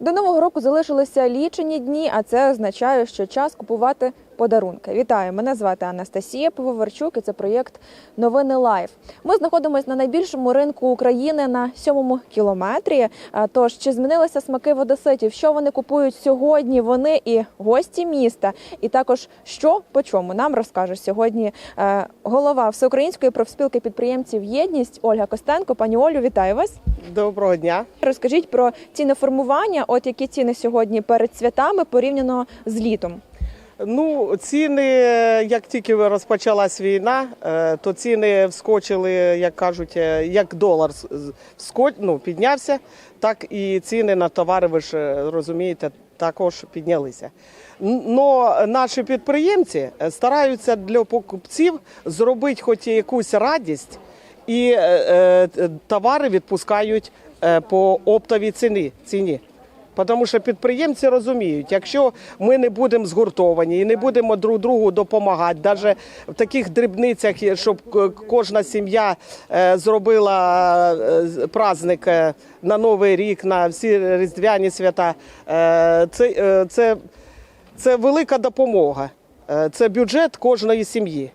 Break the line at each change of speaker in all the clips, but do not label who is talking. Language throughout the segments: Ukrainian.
До нового року залишилися лічені дні, а це означає, що час купувати подарунки. Вітаю! Мене звати Анастасія Пивоварчук і це проєкт Новини Лайф. Ми знаходимося на найбільшому ринку України на сьомому кілометрі. Тож чи змінилися смаки в одеситів? Що вони купують сьогодні? Вони і гості міста, і також що по чому нам розкаже сьогодні е, голова Всеукраїнської профспілки підприємців Єдність Ольга Костенко. Пані Олю, вітаю вас.
Доброго дня.
Розкажіть про ціни формування. От які ціни сьогодні перед святами порівняно з літом.
Ну, ціни, як тільки розпочалась війна, е, то ціни вскочили, як кажуть, е, як долар вскоч, ну, піднявся, так і ціни на товари, ви ж е, розумієте, також піднялися. Но наші підприємці стараються для покупців зробити хоч якусь радість, і товари відпускають по оптовій ціні. Тому що підприємці розуміють, якщо ми не будемо згуртовані і не будемо друг другу допомагати, навіть в таких дрібницях, щоб кожна сім'я е, зробила е, праздник е, на Новий рік, на всі різдвяні свята, це, це, це велика допомога. Це бюджет кожної сім'ї.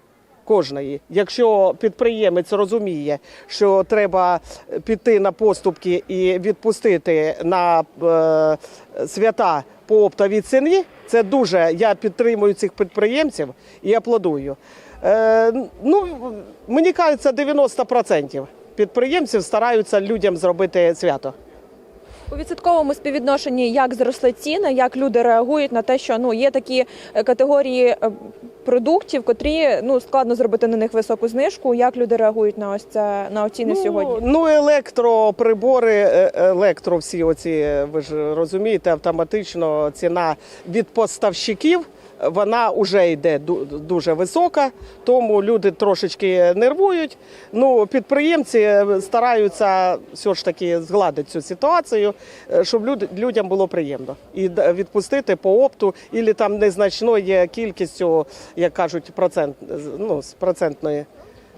Кожної, якщо підприємець розуміє, що треба піти на поступки і відпустити на е, свята по оптовій ціні, це дуже я підтримую цих підприємців і аплодую. Е, ну мені кажеться, 90% підприємців стараються людям зробити свято.
У відсотковому співвідношенні як зросли ціни, як люди реагують на те, що ну є такі е, категорії е, продуктів, котрі ну складно зробити на них високу знижку. Як люди реагують на ось це на ціни сьогодні?
Ну, електроприбори, е, електро всі оці, е, ви ж розумієте, автоматично ціна від поставщиків. Вона вже йде ду- дуже висока, тому люди трошечки нервують. Ну, підприємці е, стараються все ж таки згладити цю ситуацію, е, щоб люд- людям було приємно. І відпустити по опту, і там незначною кількістю, як кажуть, процент, ну, з процентною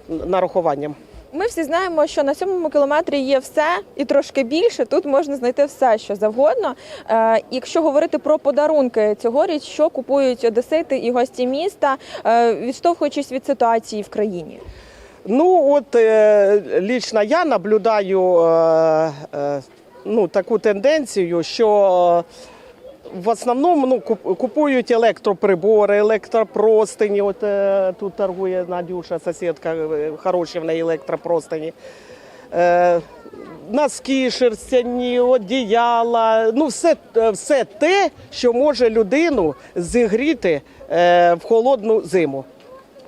нарахуванням.
Ми всі знаємо, що на сьомому кілометрі є все і трошки більше. Тут можна знайти все, що завгодно. Е, якщо говорити про подарунки цьогоріч, що купують одесити і гості міста, е, відштовхуючись від ситуації в країні.
Ну, от е, лічно я наблюдаю ну, таку тенденцію, що в основному ну, куп- купують електроприбори, електропростині. От е, тут торгує Надюша, сусідка, е, хороші в неї електропростині. Е, носки шерстяні, одіяла, ну все, е, все те, що може людину зігріти е, в холодну зиму.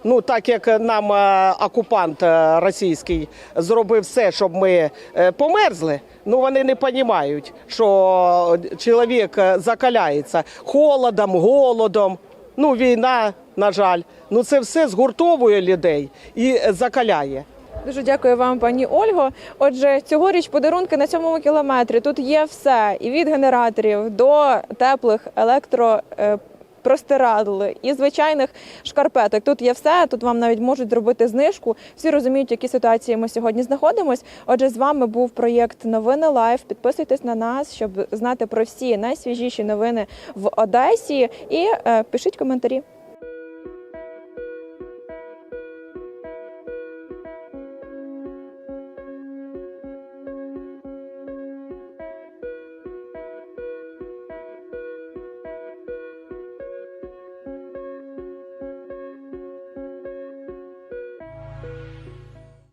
Ну, так як нам е, окупант е, російський зробив все, щоб ми е, померзли, ну вони не розуміють, що чоловік закаляється холодом, голодом. Ну, війна, на жаль. Ну це все згуртовує людей і закаляє.
Дуже дякую вам, пані Ольго. Отже, цьогоріч подарунки на сьомому кілометрі. Тут є все і від генераторів до теплих електро. Простирадл і звичайних шкарпеток. Тут є все. Тут вам навіть можуть зробити знижку. Всі розуміють, в якій ситуації ми сьогодні знаходимось. Отже, з вами був проєкт Новини Лайф. Підписуйтесь на нас, щоб знати про всі найсвіжіші новини в Одесі. І е, пишіть коментарі.